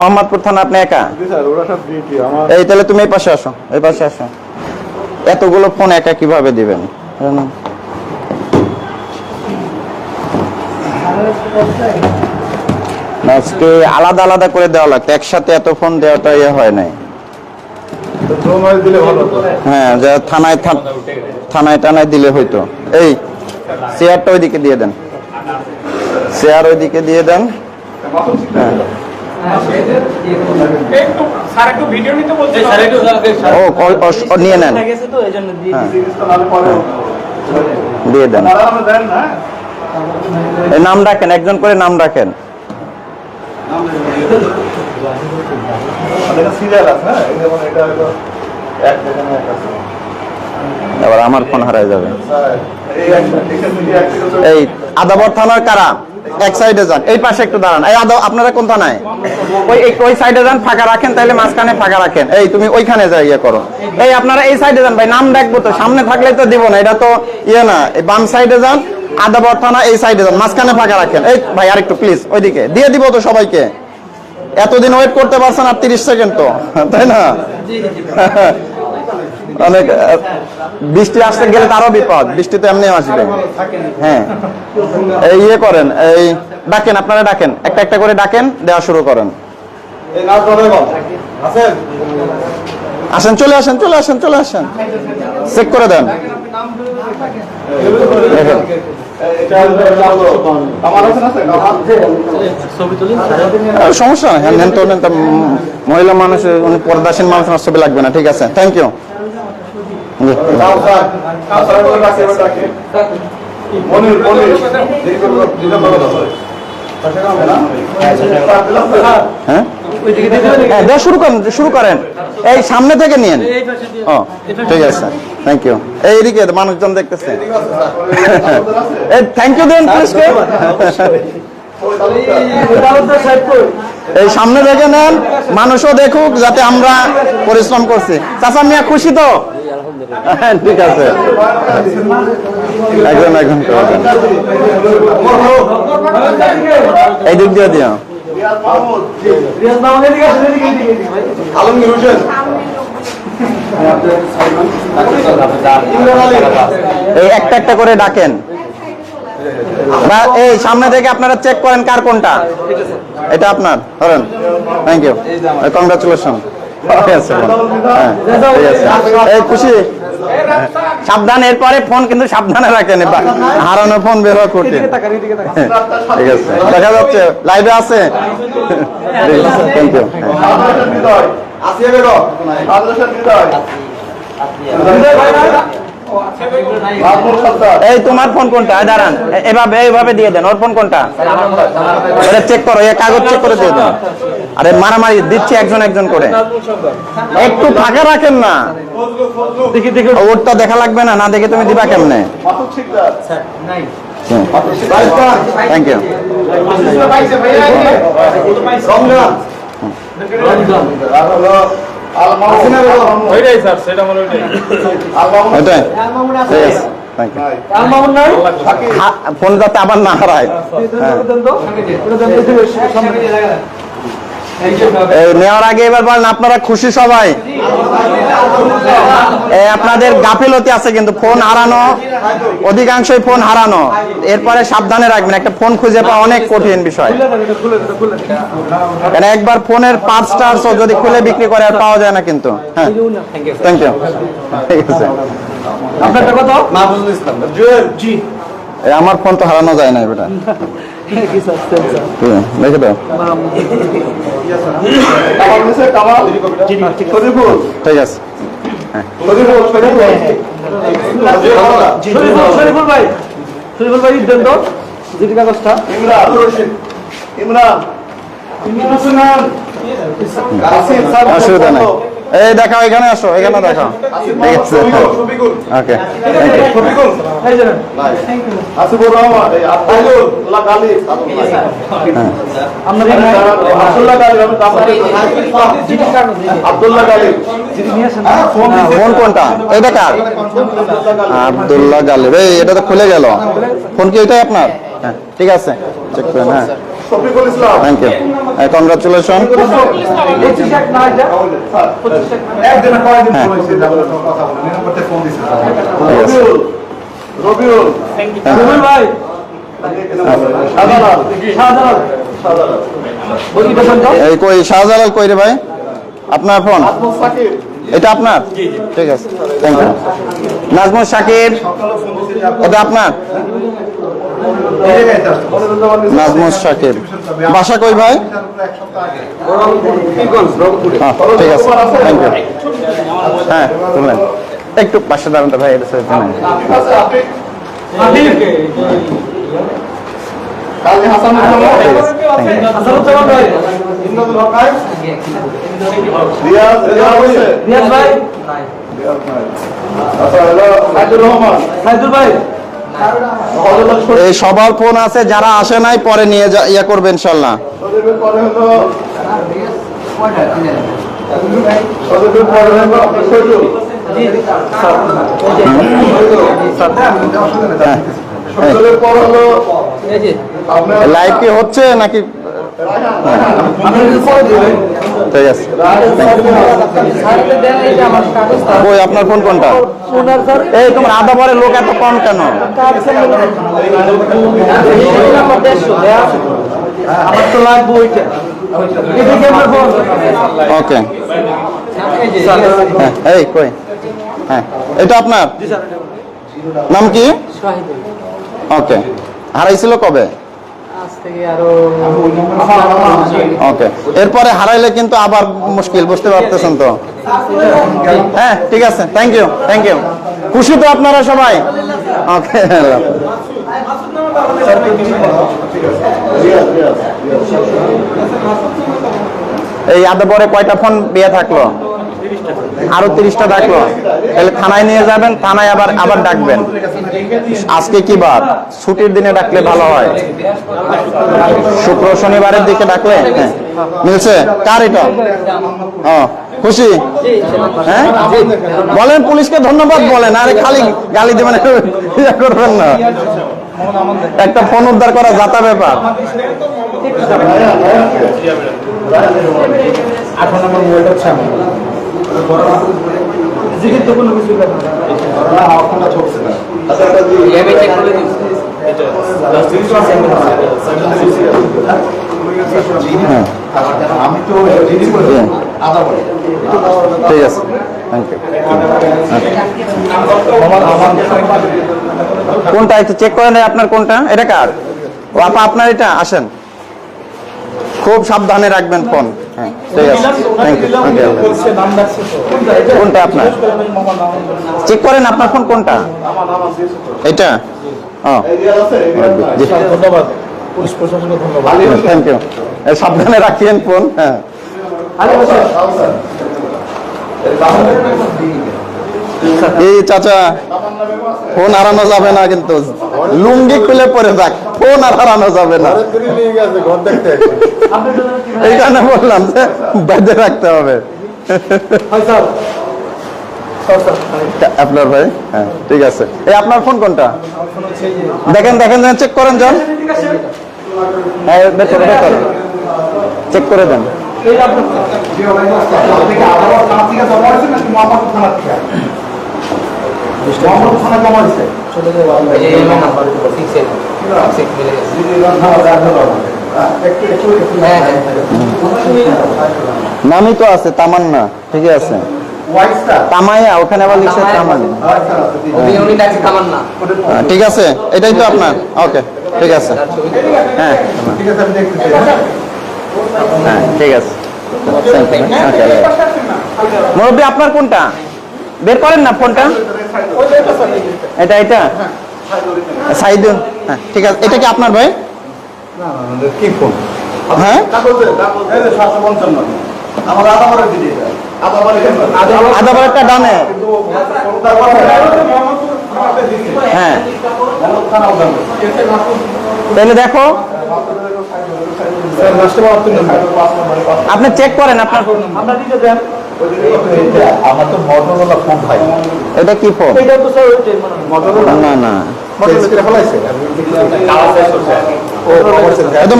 মোহাম্মদপুর থানা আপনি একা? এই তাহলে তুমি এই পাশে আসো এই পাশে আসো। এতগুলো ফোন একা কীভাবে দিবেন? আজকে আলাদা আলাদা করে দেওয়া লাগতো একসাথে এত ফোন দেওয়াটা ইয়ে হয় নাই। হ্যাঁ যা থানায় থানায় টানায় দিলে হয়তো এই চেয়ারটা ওইদিকে দিয়ে দেন। চেয়ার ওইদিকে দিয়ে দেন। হ্যাঁ। একটু স্যার একটু ভিডিও নিতে বলছে ও ক- ও- ও নিয়ে নেন। গেছে তো এই জন্য দিয়ে হ্যাঁ। পরে দিয়ে দেন। এই নাম রাখেন একজন করে নাম হ্যাঁ। আছে। এবার আমার ফোন হারাই যাবে। এই আদাবর থানার কারা? এক সাইডে যান। এই পাশে একটু দাঁড়ান। এই আদা আপনারা কোন থানায়? ওই ওই সাইডে যান ফাঁকা রাখেন তাহলে মাঝখানে ফাঁকা রাখেন। এই তুমি ওইখানে যাই ইয়ে করো। এই আপনারা এই সাইডে যান ভাই নাম দেখব তো। সামনে থাকলে তো দিব না এটা তো ইয়ে না। বাম সাইডে যান আদাবর থানা এই সাইডে যান মাঝখানে ফাঁকা রাখেন। এই ভাই আরেকটু প্লিজ ওইদিকে। দিয়ে দিব তো সবাইকে। এতদিন ওয়েট করতে পারছেন আর তিরিশ সেকেন্ড তো তাই না? অনেক বৃষ্টি আসতে গেলে তারও বিপদ। বৃষ্টি তো এমনি আসবে হ্যাঁ। এই ইয়ে করেন এই ডাকেন আপনারা ডাকেন। একটা একটা করে ডাকেন দেওয়া শুরু করেন। আসেন। চলে আসেন চলে আসেন চলে আসেন। চেক করে দেন। সমস্যা নেই। হ্যাঁ নেন তো নেন তো। মহিলা মানুষ উনি পর্দাসীন মানুষ ছবি লাগবে না। ঠিক আছে। থ্যাংক ইউ হ্যাঁ। হ্যাঁ? শুরু করেন শুরু করেন। এই সামনে থেকে নিয়েন। এই পাশে দিয়ে। ও ঠিক আছে থ্যাংক ইউ এইদিকে মানুষজন দেখতেছে। এই থ্যাংক ইউ দেন এই সামনে দেখে নেন মানুষও দেখুক যাতে আমরা পরিশ্রম করছি। চাচা মিয়া খুশি তো? ঠিক আছে। করে এই দিয়ে দিও। এই একটা একটা করে ডাকেন। এই সামনে থেকে আপনারা চেক করেন কার কোনটা। এটা আপনার, ধরেন। থ্যাংক ইউ কংগ্রাচুলেশন এই খুশি? সাবধান এরপরে ফোন কিন্তু সাবধানে রাখেন হারানো ফোন বের হওয়া কঠিন। এদিকে তাকান ঠিক আছে। দেখা যাচ্ছে। লাইভে আছে? থ্যাংক ইউ আসিয়া বেগম এই তোমার ফোন কোনটা? দাঁড়ান। এভাবে এইভাবে দিয়ে দেন। ওর ফোন কোনটা? এটা চেক করো এই কাগজ চেক করে দিয়ে দেন। আরে মারামারি দিচ্ছি একজন একজন করে। একটু ফাঁকা রাখেন না। দেখি দেখি। ওরটা দেখা লাগবে না না দেখে তুমি দিবা কেমনে? Thank you Ramzan. আর হলো আল মাহমুদ ওইটাই স্যার সেটা মনে ওইটাই আল মাহমুদ ওইটাই রিয়াজ মামুন আছে ঠিক আছে থ্যাংক ইউ নাই রাম মামুন নাই সাকিব ফোন যাতে আবার না হারায় নেওয়ার আগে এবার বলেন আপনারা খুশি সবাই? আপনাদের গাফিলতি আছে কিন্তু ফোন হারানো অধিকাংশই ফোন হারানো। এরপরে সাবধানে রাখবেন একটা ফোন খুঁজে পাওয়া অনেক কঠিন বিষয়। খুলে এটা খুলে কারণ একবার ফোনের পার্টস টার্স যদি খুলে বিক্রি করে আর পাওয়া যায় না কিন্তু। হ্যাঁ। থ্যাংক ইউ ঠিক আছে আপনারটা কত? মাহমুদুল ইসলাম। জুয়েল। জি। আমার ফোন তো হারানো যায় না বেটা। দেখে দাও। ঠিক আছে। অসুবিধা নেই। এই দেখাও এখানে আসো এখানে দেখাও। ঠিক আছে। ওকে ফোন কোনটা? এটা কার? আব্দুল্লাহ গালিব। এই এটা তো খুলে গেল। ফোন কি এটাই আপনার? হ্যাঁ ঠিক আছে। চেক করেন হ্যাঁ। Shafiqul Islam. Thank you congratulation. Rabiul ভাই। এই কই শাহজালাল কই রে ভাই? আপনার ফোন? এটা আপনার? ঠিক আছে। থ্যাংক ইউ নাজমুল শাকির আপনি এটা আপনার? নাজমুল শাকির বাসা কই ভাই? হ্যাঁ, ঠিক আছে থ্যাংক ইউ হ্যাঁ শুনলেন। একটু পাশে দাঁড়ান ভাই এটা হকাই রিয়াজ ভাই। সাইদুর রহমান। ভাই। এই সবার ফোন আছে যারা আসে নাই পরে নিয়ে যা ইয়া করবে ইনশাল্লাহ। শহীদুল হ্যাঁ। শহীদুলের পর হলো এই যে আপনার লাইভ কি হচ্ছে নাকি ঠিক আছে। আপনার ফোন কোনটা? এই তোমার আধা পরে লোক এত কম কেন। আমার তো লাগবে ওইটা ওকে। এই হ্যাঁ এই কই? হ্যাঁ এটা আপনার? নাম কি? ওকে। হারাইছিল কবে? ওকে। এরপরে হারাইলে কিন্তু আবার মুশকিল, বুঝতে পারতেছেন তো? হ্যাঁ ঠিক আছে। থ্যাংক ইউ থ্যাংক ইউ খুশি তো আপনারা সবাই? ওকে এই আধা পরে কয়টা ফোন বিয়ে থাকল? আরও তিরিশটা ডাকলো। তাহলে থানায় নিয়ে যাবেন থানায় আবার আবার ডাকবেন। আজকে কি বার? ছুটির দিনে ডাকলে ভালো হয়। শুক্র শনিবারের দিকে ডাকলে? হ্যাঁ। মিলছে? কার এটা? ও খুশি? হ্যাঁ? বলেন পুলিশকে ধন্যবাদ বলেন আরে খালি গালি দেবেন করবেন না। একটা ফোন উদ্ধার করা যাতা ব্যাপার। নম্বর মোবাইলটা এটা বলে ঠিক আছে কোনটা একটু চেক করে নেই আপনার কোনটা? এটা কার? আপনার এটা? আসেন। খুব সাবধানে রাখবেন ফোন। হ্যাঁ ঠিক আছে। থ্যাংক ইউ কোনটা আপনার? চেক করেন আপনার ফোন কোনটা? এটা ও। ধন্যবাদ। থ্যাংক ইউ সাবধানে রাখিয়েন ফোন হ্যাঁ। এই চাচা ফোন হারানো যাবে না কিন্তু। লুঙ্গি খুলে পরে যাক ফোন আর হারানো যাবে না। এই কারণে বললাম যে বেঁধে রাখতে হবে। স্যার। আপনার ভাই? হ্যাঁ ঠিক আছে। এই আপনার ফোন কোনটা? দেখেন দেখেন চেক করেন যান হ্যাঁ করো, চেক করে। দেন। এই আপনার থানা থেকে জমা হয়েছে নাকি মোহাম্মদ জমা হয়েছে। হ্যাঁ হ্যাঁ নামই তো আছে তামান্না ঠিক আছে। তামাইয়া ওখানে আবার লিখছে তামান্না। হ্যাঁ, ঠিক আছে। এটাই তো আপনার। ওকে ঠিক আছে। হ্যাঁ। ঠিক আছে হ্যাঁ ঠিক আছে। ওকে মুরব্বী আপনার কোনটা? বের করেন না ফোনটা। এটা এটা সাইদুন হ্যাঁ ঠিক আছে এটা কি আপনার ভাই কি হ্যাঁ কাগজে কাগজে এই যে 755 আমার আধা বারে দিদি এটা আধা বারে আধা আধা বারটা ডানে কিন্তু কোনটা কথা হ্যাঁ তাহলে দেখো আপনি চেক করেন আপনার আমরা দিতে দেন আমার তো মটোরোলা ফোন ভাই। এটা কি ফোন তো স্যার মানে না না।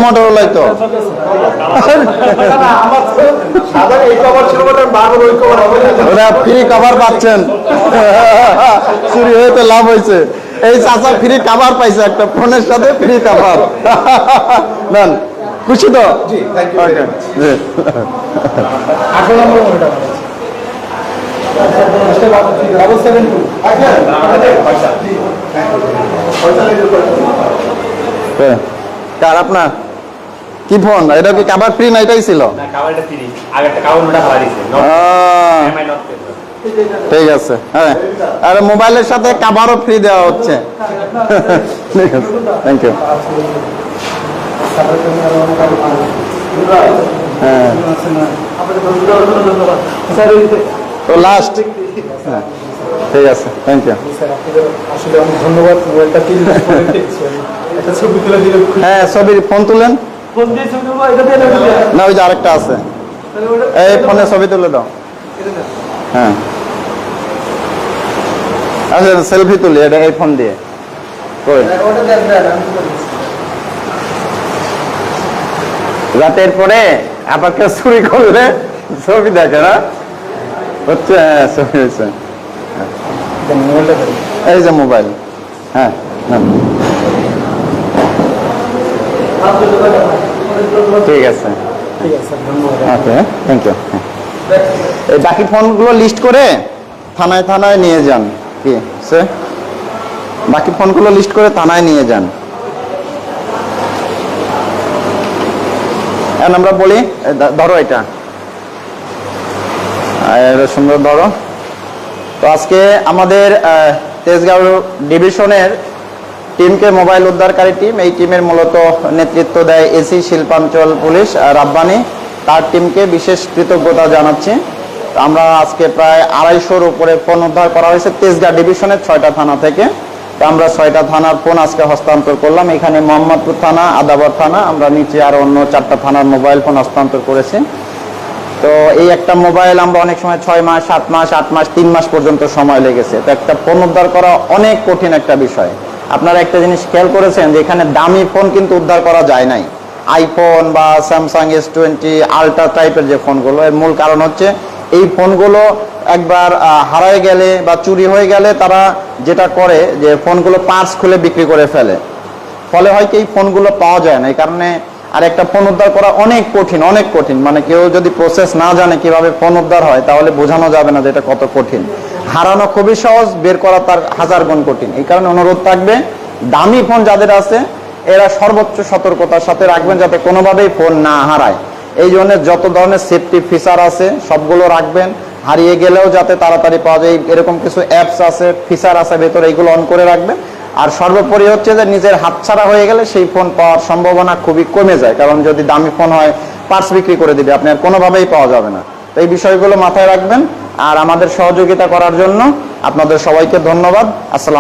মোটরলাই তো। ওরা ফ্রি কভার পাচ্ছেন। চুরি হয়ে তো লাভ হয়েছে। এই চাচা ফ্রি কভার পাইছে একটা ফোনের সাথে ফ্রি কভার নেন খুশি তো? জি থ্যাংক ইউ জি। আঠারো নম্বর ডাবল সেভেন টু হ্যাঁ। কার আপনার? কি ফোন এটা কি কভার ফ্রি না এটাই ছিল? ঠিক আছে হ্যাঁ। আর মোবাইলের সাথে কাভারও ফ্রি দেওয়া হচ্ছে। ঠিক আছে থ্যাংক ইউ হ্যাঁ। তো লাস্ট ঠিক আছে থ্যাংক ইউ আসলে অনেক ধন্যবাদ মোবাইলটা। একটা ছবি তুলে হ্যাঁ ছবির ফোন তুলেন। ফোন দিয়ে ছবি তুলবো, এটা দিয়ে না ওই যে আরেকটা আছে। এই ফোনে ছবি তুলে দাও। হ্যাঁ। আচ্ছা সেলফি তুলি এটা এই ফোন দিয়ে। কই। রাতের পরে আবার কেউ চুরি করলে ছবি দেখে না? হচ্ছে এই যে মোবাইল হ্যাঁ। ঠিক আছে। ওকে থ্যাংক ইউ এই বাকি ফোনগুলো লিস্ট করে থানায় থানায় নিয়ে যান। কি সে বাকি ফোনগুলো লিস্ট করে থানায় নিয়ে যান। এখন আমরা বলি ধরো এটা। এটা সুন্দর ধরো তো আজকে আমাদের তেজগাঁও ডিভিশনের টিমকে মোবাইল উদ্ধারকারী টিম, এই টিমের মূলত নেতৃত্ব দেয় এসি শিল্পাঞ্চল পুলিশ রাব্বানি। তার টিমকে বিশেষ কৃতজ্ঞতা জানাচ্ছি। আমরা আজকে প্রায় আড়াইশোর উপরে ফোন উদ্ধার করা হয়েছে তেজগাঁ ডিভিশনের ছয়টা থানা থেকে। তো আমরা ছয়টা থানার ফোন আজকে হস্তান্তর করলাম। এখানে মোহাম্মদপুর থানা, আদাবর থানা, আমরা নিচে আর অন্য চারটা থানার মোবাইল ফোন হস্তান্তর করেছি। তো এই একটা মোবাইল আমরা অনেক সময় ছয় মাস, সাত মাস, আট মাস, তিন মাস পর্যন্ত সময় লেগেছে। তো একটা ফোন উদ্ধার করা অনেক কঠিন একটা বিষয়। আপনারা একটা জিনিস খেয়াল করেছেন যে এখানে দামি ফোন কিন্তু উদ্ধার করা যায় নাই। আইফোন বা স্যামসাং এস টোয়েন্টি আলট্রা টাইপের যে ফোনগুলো এর মূল কারণ হচ্ছে এই ফোনগুলো একবার হারায় গেলে বা চুরি হয়ে গেলে তারা যেটা করে যে ফোনগুলো পার্স খুলে বিক্রি করে ফেলে। ফলে হয় কি, এই ফোনগুলো পাওয়া যায় না। এই কারণে আর একটা ফোন উদ্ধার করা অনেক কঠিন অনেক কঠিন। মানে কেউ যদি প্রসেস না জানে কীভাবে ফোন উদ্ধার হয়, তাহলে বোঝানো যাবে না যে এটা কত কঠিন। হারানো খুবই সহজ, বের করা তার হাজার গুণ কঠিন। এই কারণে অনুরোধ থাকবে, দামি ফোন যাদের আছে, এরা সর্বোচ্চ সতর্কতার সাথে রাখবেন যাতে কোনোভাবেই ফোন না হারায়। এই জন্য যত ধরনের সেফটি ফিচার আছে, সবগুলো রাখবেন। হারিয়ে গেলেও যাতে তাড়াতাড়ি পাওয়া যায়, এরকম কিছু অ্যাপস আছে ফিচার আছে, ভেতরে এগুলো অন করে রাখবেন। আর সর্বোপরি হচ্ছে যে নিজের হাতছাড়া হয়ে গেলে সেই ফোন পাওয়ার সম্ভাবনা খুবই কমে যায়। কারণ যদি দামি ফোন হয় পার্স বিক্রি করে দিবে, আপনি আর কোনোভাবেই পাওয়া যাবে না। তো এই বিষয়গুলো মাথায় রাখবেন। আর আমাদের সহযোগিতা করার জন্য আপনাদের সবাইকে ধন্যবাদ। আসসালাম